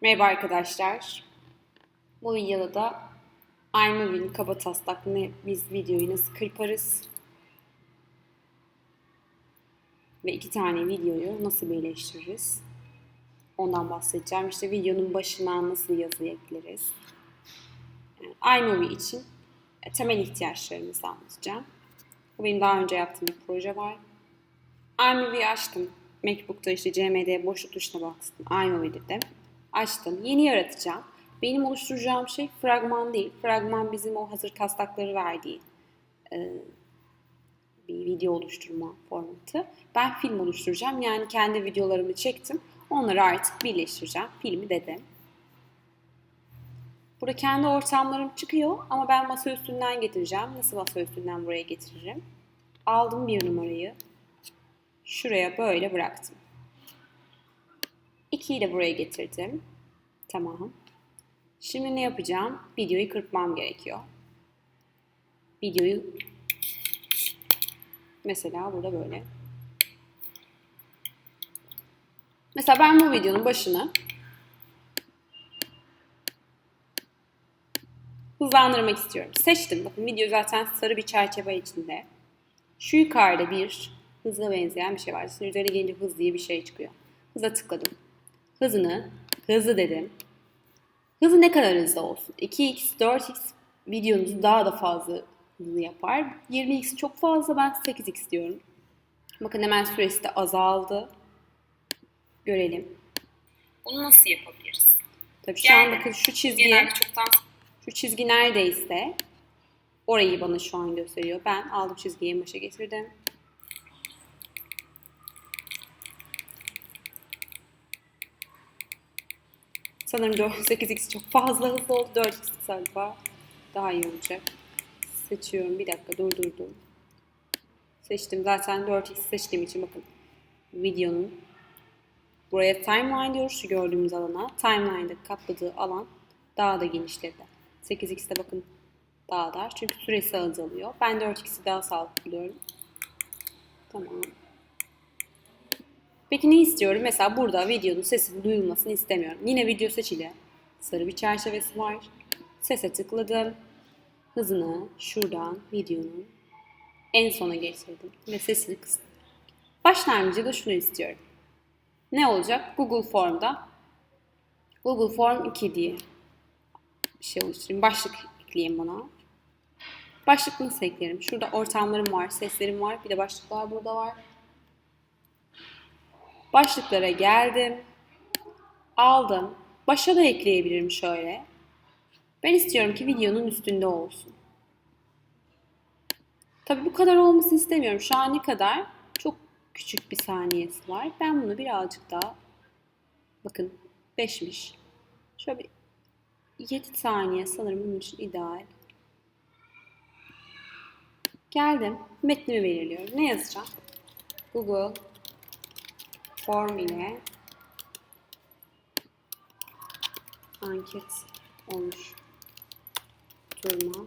Merhaba arkadaşlar. Bu videoda da iMovie'nin kaba taslak ne biz videoyu nasıl kırparız ve iki tane videoyu nasıl birleştiririz ondan bahsedeceğim. İşte videonun başına nasıl yazı ekleriz. Yani iMovie için e, temel ihtiyaçlarımızı anlatacağım. Bu benim daha önce yaptığım bir proje var. iMovie'yi açtım. MacBook'ta işte CMD boşluk tuşuna bastım. iMovie dedim. Açtım. Yeni yaratacağım. Benim oluşturacağım şey fragman değil. Fragman bizim o hazır taslakları verdiği e, bir video oluşturma formatı. Ben film oluşturacağım. Yani kendi videolarımı çektim. Onları artık birleştireceğim. Filmi dedim. Burada kendi ortamlarım çıkıyor ama ben masa üstünden getireceğim. Nasıl masa üstünden buraya getiririm? Aldım bir numarayı. Şuraya böyle bıraktım. 2'yi de buraya getirdim. Tamam. Şimdi ne yapacağım? Videoyu kırpmam gerekiyor. Videoyu mesela burada böyle. Mesela ben bu videonun başını hızlandırmak istiyorum. Seçtim. Bakın video zaten sarı bir çerçeve içinde. Şu yukarıda bir hızla benzeyen bir şey var. Şimdi üzerine gelince hız diye bir şey çıkıyor. Hıza tıkladım. Hızını hızlı dedim. Hızı ne kadar hızlı olsun? 2x, 4x videonuzu daha da fazla hızlı yapar. 20x çok fazla ben 8x diyorum. Bakın hemen süresi de azaldı. Görelim. Bunu nasıl yapabiliriz? Tabii şu Yani an bakın şu Genelde çoktan şu çizgi neredeyse orayı bana şu an gösteriyor. Ben aldım çizgiyi başa getirdim. Sanırım 8x çok fazla hızlı oldu. 4x galiba daha iyi olacak. Seçiyorum. Bir dakika durdurdum. Seçtim. Zaten 4x seçtiğim için bakın videonun buraya timeline diyoruz şu gördüğümüz alana. Timeline'da kapladığı alan daha da genişledi. 8x'te bakın daha dar. Çünkü süresi azalıyor. Ben 4x'i daha sağlıklı buluyorum. Tamam. Peki ne istiyorum? Mesela burada videonun sesinin duyulmasını istemiyorum. Yine video seçili. Sarı bir çerçevesi var. Sese tıkladım. Hızını şuradan videonun en sona getirdim ve sesini kıstım. Başlangıcı şunu istiyorum. Ne olacak? Google Form'da Google Form 2 diye bir şey oluşturayım. Başlık ekleyeyim bana. Başlık nasıl eklerim? Şurada ortamlarım var, seslerim var. Bir de başlıklar burada var. Başlıklara geldim. Aldım. Başa da ekleyebilirim şöyle. Ben istiyorum ki videonun üstünde olsun. Tabii bu kadar olmasını istemiyorum. Şu an ne kadar? Çok küçük bir saniyesi var. Ben bunu birazcık daha bakın 5'miş. Şöyle bir 7 saniye sanırım bunun için ideal. Geldim. Metnimi belirliyorum. Ne yazacağım? Google form ile anket olmuş durma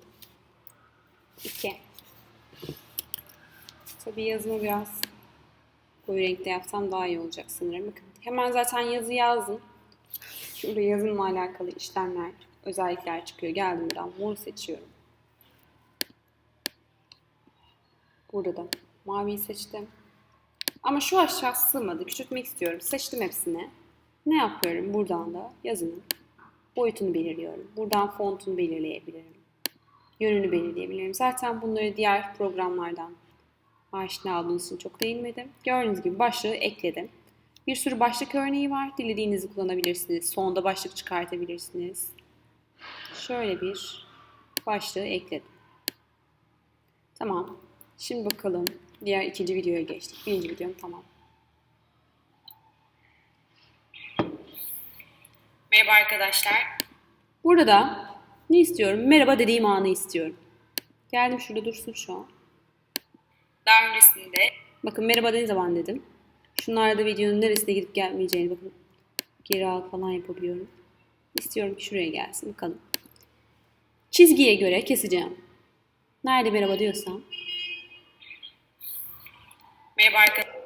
2 Tabii yazımı biraz koyu renkte yapsam daha iyi olacak sanırım. Bakın hemen zaten yazı yazdım. Şurada yazımla alakalı işlemler, özellikler çıkıyor. Geldim buradan mor seçiyorum. Burada da maviyi seçtim. Ama şu aşağı sığmadı. Küçültmek istiyorum. Seçtim hepsini. Ne yapıyorum? Buradan da yazının boyutunu belirliyorum. Buradan fontunu belirleyebilirim. Yönünü belirleyebilirim. Zaten bunları diğer programlardan aşina olduğunuz için çok değinmedim. Gördüğünüz gibi başlığı ekledim. Bir sürü başlık örneği var. Dilediğinizi kullanabilirsiniz. Sonda başlık çıkartabilirsiniz. Şöyle bir başlığı ekledim. Tamam. Şimdi bakalım. Diğer ikinci videoya geçtik. Birinci videom tamam. merhaba arkadaşlar. Burada da ne istiyorum? Merhaba dediğim anı istiyorum. Geldim şurada dursun şu an. Daha öncesinde Bakın merhaba ne zaman dedim. Şunlarda videonun neresine gidip gelmeyeceğini bakın. Geri al falan yapabiliyorum. İstiyorum ki şuraya gelsin bakalım. Çizgiye göre keseceğim. Nerede merhaba diyorsam. Merhaba arkadaşlar.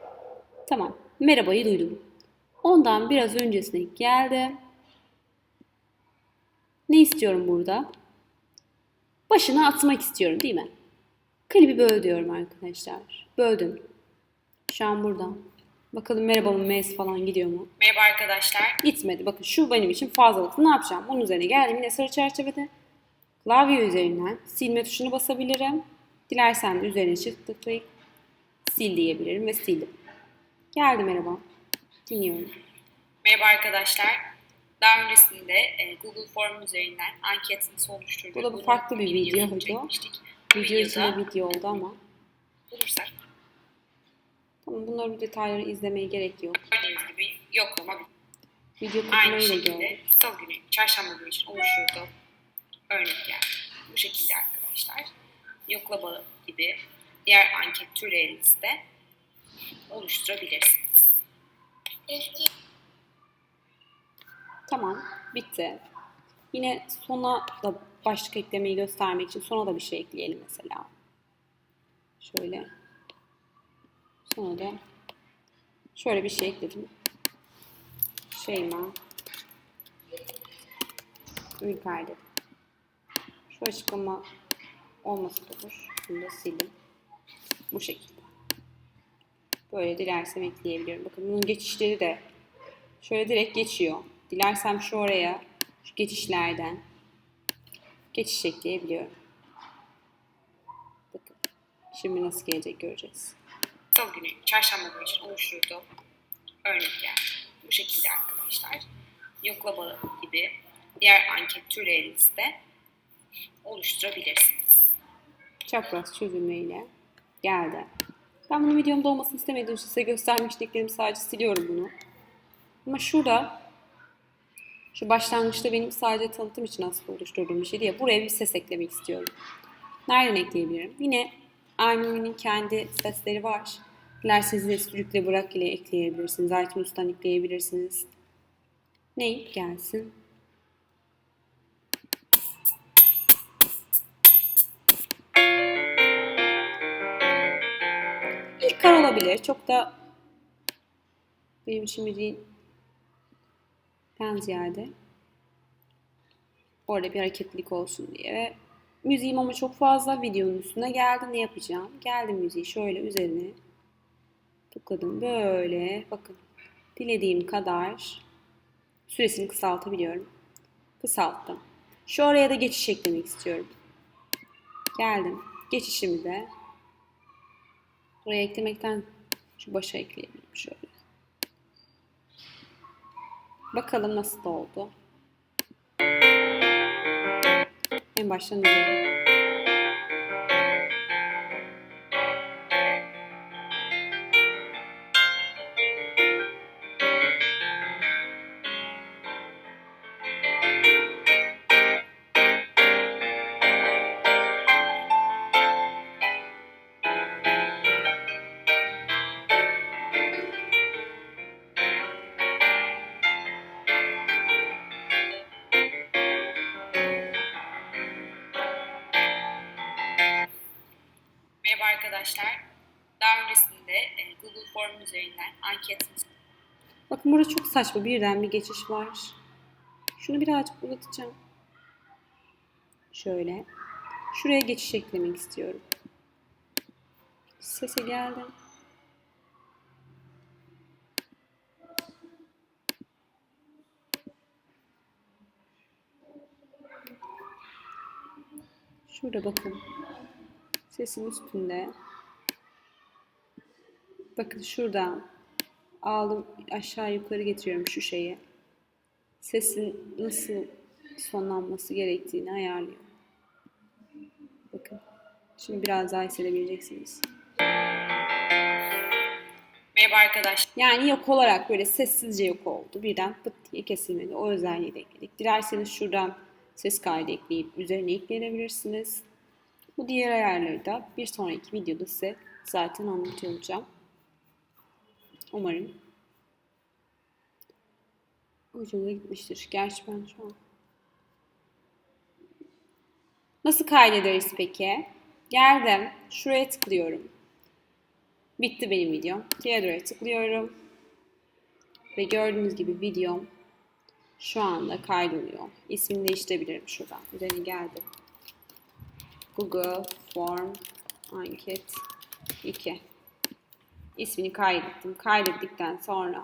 Tamam. Merhabayı duydum. Ondan biraz öncesine geldim. Ne istiyorum burada? Başına atmak istiyorum değil mi? Klibi böl diyorum arkadaşlar. Böldüm. Şu an burada. Bakalım merhabamın M'si falan gidiyor mu? Merhaba arkadaşlar. Gitmedi. Bakın şu benim için fazlalık. Ne yapacağım? Bunun üzerine geldim yine sarı çerçevede. Klavye üzerinden silme tuşunu basabilirim. Dilersen de üzerine çift tıklayıp sil diyebilirim ve sildim. Geldi merhaba. Dinliyorum. Merhaba arkadaşlar. Daha öncesinde e, Google Form üzerinden anketimizi oluşturduk. Bu da Bunun farklı bir videoydu. Bu Video içinde video oldu ama. bulursak Tamam bunları bu detayları izlemeye gerek yok. gördüğünüz gibi yoklama Video aynı şekilde gördüm. salı günü, çarşamba günü için oluşturduğum örnekler bu şekilde arkadaşlar. Yoklama gibi diğer anket türlerinizi de oluşturabilirsiniz. Tamam, bitti. Yine sona da başlık eklemeyi göstermek için sona da bir şey ekleyelim mesela. Şöyle. Sonra da şöyle bir şey ekledim. Şeyma. Ülker dedim. Şu açıklama olması da olur. Bunu da sildim. Bu şekilde. Böyle dilersem ekleyebilirim. Bakın bunun geçişleri de şöyle direkt geçiyor. Dilersem şu oraya, şu geçişlerden geçiş ekleyebiliyorum. Bakın. Şimdi nasıl gelecek göreceğiz. Salı günü, çarşamba günü için oluşturduğum örnekler bu şekilde arkadaşlar. Yoklama gibi diğer anket türlerinizi de oluşturabilirsiniz. Çapraz çözülmeyle geldi. Ben bunu videomda olmasını istemediğim için size göstermek istediklerimi sadece siliyorum bunu. Ama şurada şu başlangıçta benim sadece tanıtım için aslında oluşturduğum bir şey diye buraya bir ses eklemek istiyorum. Nereden ekleyebilirim? Yine iMovie'nin kendi sesleri var. Dilerseniz de sürükle bırak ile ekleyebilirsiniz. iTunes'tan ekleyebilirsiniz. Ne gelsin? Olabilir. Çok da benim için müziğin ben ziyade orada bir hareketlilik olsun diye. Ve müziğim ama çok fazla videonun üstüne geldi. Ne yapacağım? Geldim müziği şöyle üzerine tıkladım. Böyle bakın dilediğim kadar süresini kısaltabiliyorum. Kısalttım. Şu oraya da geçiş eklemek istiyorum. Geldim. Geçişimi de Buraya eklemekten şu başa ekleyebilirim şöyle. Bakalım nasıl oldu. En baştan alalım. Üzerinden anketimizi Bakın burada çok saçma birden bir geçiş var. Şunu birazcık uzatacağım. Şöyle. Şuraya geçiş eklemek istiyorum. Sese geldim. Şurada bakın. Sesin üstünde. Bakın şuradan aldım aşağı yukarı getiriyorum şu şeyi. Sesin nasıl sonlanması gerektiğini ayarlıyorum. Bakın. Şimdi biraz daha hissedebileceksiniz. Merhaba arkadaşlar. Yani yok olarak böyle sessizce yok oldu. Birden pıt diye kesilmedi. O özelliği de ekledik. Dilerseniz şuradan ses kaydı ekleyip üzerine ekleyebilirsiniz. Bu diğer ayarları da bir sonraki videoda size zaten anlatıyor olacağım. Umarım ucunda gitmiştir. Gerçi ben şu an. Nasıl kaydederiz peki? Geldim. Şuraya tıklıyorum. Bitti benim videom. Theodor'a tıklıyorum. Ve gördüğünüz gibi videom Şu anda kaydoluyor. İsmini değiştirebilirim şuradan. Üzerine geldim. Google Form Anket 2. İsmini kaydettim. Kaydettikten sonra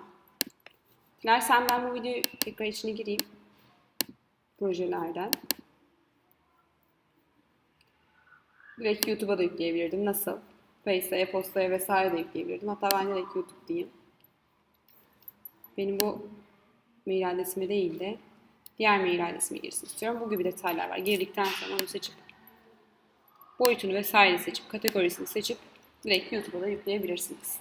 Dilersen ben bu videoyu tekrar içine gireyim. Projelerden. Direkt YouTube'a da yükleyebilirdim. Nasıl? Face'e, e-postaya vesaire de yükleyebilirdim. Hatta ben direkt YouTube diyeyim. Benim bu mail adresime değil de diğer mail adresime girsin istiyorum. Bu gibi detaylar var. Girdikten sonra onu seçip boyutunu vesaire seçip kategorisini seçip direkt YouTube'a da yükleyebilirsiniz.